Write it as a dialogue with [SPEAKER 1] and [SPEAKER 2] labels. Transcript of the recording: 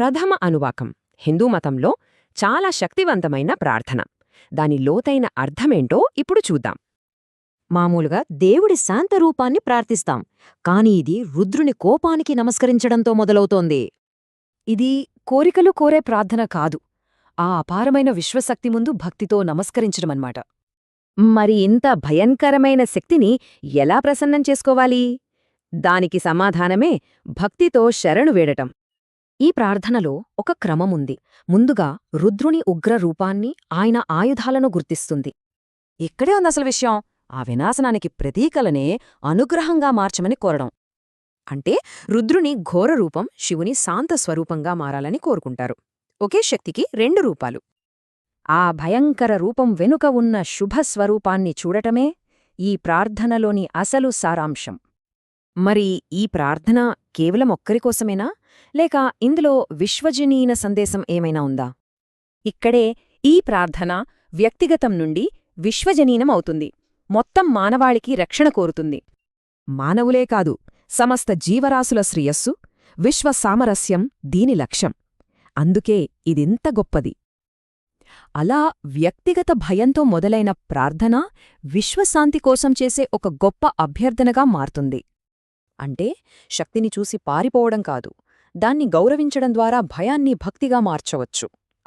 [SPEAKER 1] ప్రథమ అనువాకం. హిందూ మతంలో చాలా శక్తివంతమైన ప్రార్థన. దాని లోతైన అర్థమేంటో ఇప్పుడు చూద్దాం.
[SPEAKER 2] మామూలుగా దేవుడి శాంత రూపాన్ని ప్రార్థిస్తాం. కాని ఇది రుద్రుని కోపానికి నమస్కరించడంతో మొదలవుతోంది.
[SPEAKER 3] ఇది కోరికలు కోరే ప్రార్థన కాదు. ఆ అపారమైన విశ్వశక్తి ముందు భక్తితో నమస్కరించడమన్నమాట.
[SPEAKER 1] మరి ఇంత భయంకరమైన శక్తిని ఎలా ప్రసన్నం చేసుకోవాలి? దానికి సమాధానమే భక్తితో శరణు వేడటం.
[SPEAKER 3] ఈ ప్రార్థనలో ఒక క్రమముంది. ముందుగా రుద్రుని ఉగ్ర రూపాన్ని ఆయన ఆయుధాలను గుర్తిస్తుంది. ఇక్కడే ఉందసలు విషయం. ఆ వినాశనానికి ప్రతీకలనే అనుగ్రహంగా మార్చమని కోరడం. అంటే రుద్రుని ఘోర రూపం శివుని శాంత స్వరూపంగా మారాలని కోరుకుంటారు. ఒకే శక్తికి రెండు రూపాలు. ఆ భయంకర రూపం వెనుక ఉన్న శుభ స్వరూపాన్ని చూడటమే ఈ ప్రార్థనలోని అసలు సారాంశం. మరి ఈ ప్రార్థన కేవలం ఒక్కరికోసమేనా లేక ఇందులో విశ్వజనీన సందేశం ఏమైనా ఉందా? ఇక్కడే ఈ ప్రార్థన వ్యక్తిగతం నుండి విశ్వజనీనం అవుతుంది మొత్తం మానవాళికి రక్షణ కోరుతుంది. మానవులే కాదు సమస్త జీవరాశుల శ్రేయస్సు విశ్వసామరస్యం దీని లక్ష్యం. అందుకే ఇదింత గొప్పది. అలా వ్యక్తిగత భయంతో మొదలైన ప్రార్థన విశ్వశాంతి కోసం చేసే ఒక గొప్ప అభ్యర్థనగా మారుతుంది. అంటే శక్తిని చూసి పారిపోవడం కాదు. దాన్ని గౌరవించడం ద్వారా భయాన్ని భక్తిగా మార్చవచ్చు.